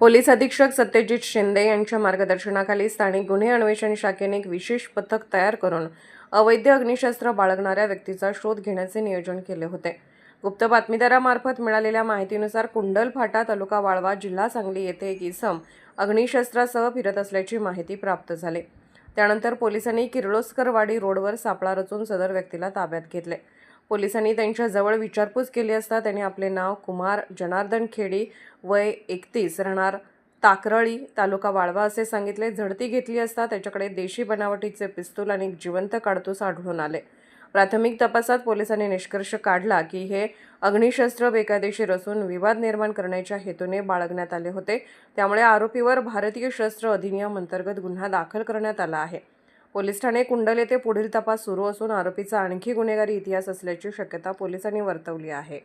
Police अधीक्षक सत्यजित शिंदे यांच्या मार्गदर्शनाखाली स्थानिक गुन्हे अन्वेषण शाखेने एक विशेष पथक तयार करून अवैध अग्निशस्त्र बाळगणाऱ्या व्यक्तीचा शोध घेण्याचे नियोजन केले होते. गुप्त बातमीदारामार्फत मिळालेल्या माहितीनुसार कुंडल फाटा तालुका वाळवा जिल्हा सांगली येथे एक इसम अग्निशस्त्रासह फिरत असल्याची माहिती प्राप्त झाली. त्यानंतर पोलिसांनी किर्लोस्करवाडी रोडवर सापळा रचून सदर व्यक्तीला ताब्यात घेतले. पोलिसांनी त्यांच्याजवळ विचारपूस केली असता त्यांनी आपले नाव कुमार जनार्दन खेडी वय एकतीस राहणार ताकरळी तालुका वाळवा असे सांगितले. झडती घेतली असता त्याच्याकडे देशी बनावटीचे पिस्तूल आणि जिवंत काडतूस आढळून आले. प्राथमिक तपासात पोलिसांनी निष्कर्ष काढला की हे अग्निशस्त्र बेकायदेशीर असून विवाद निर्माण करण्याच्या हेतूने बाळगण्यात आले होते. त्यामुळे आरोपीवर भारतीय शस्त्र अधिनियम अंतर्गत गुन्हा दाखल करण्यात आला आहे. पोलीस ठाणे कुंडल येथे पुढील तपास सुरू असून आरोपीचा आणखी गुन्हेगारी इतिहास असल्याची शक्यता पोलिसांनी वर्तवली आहे.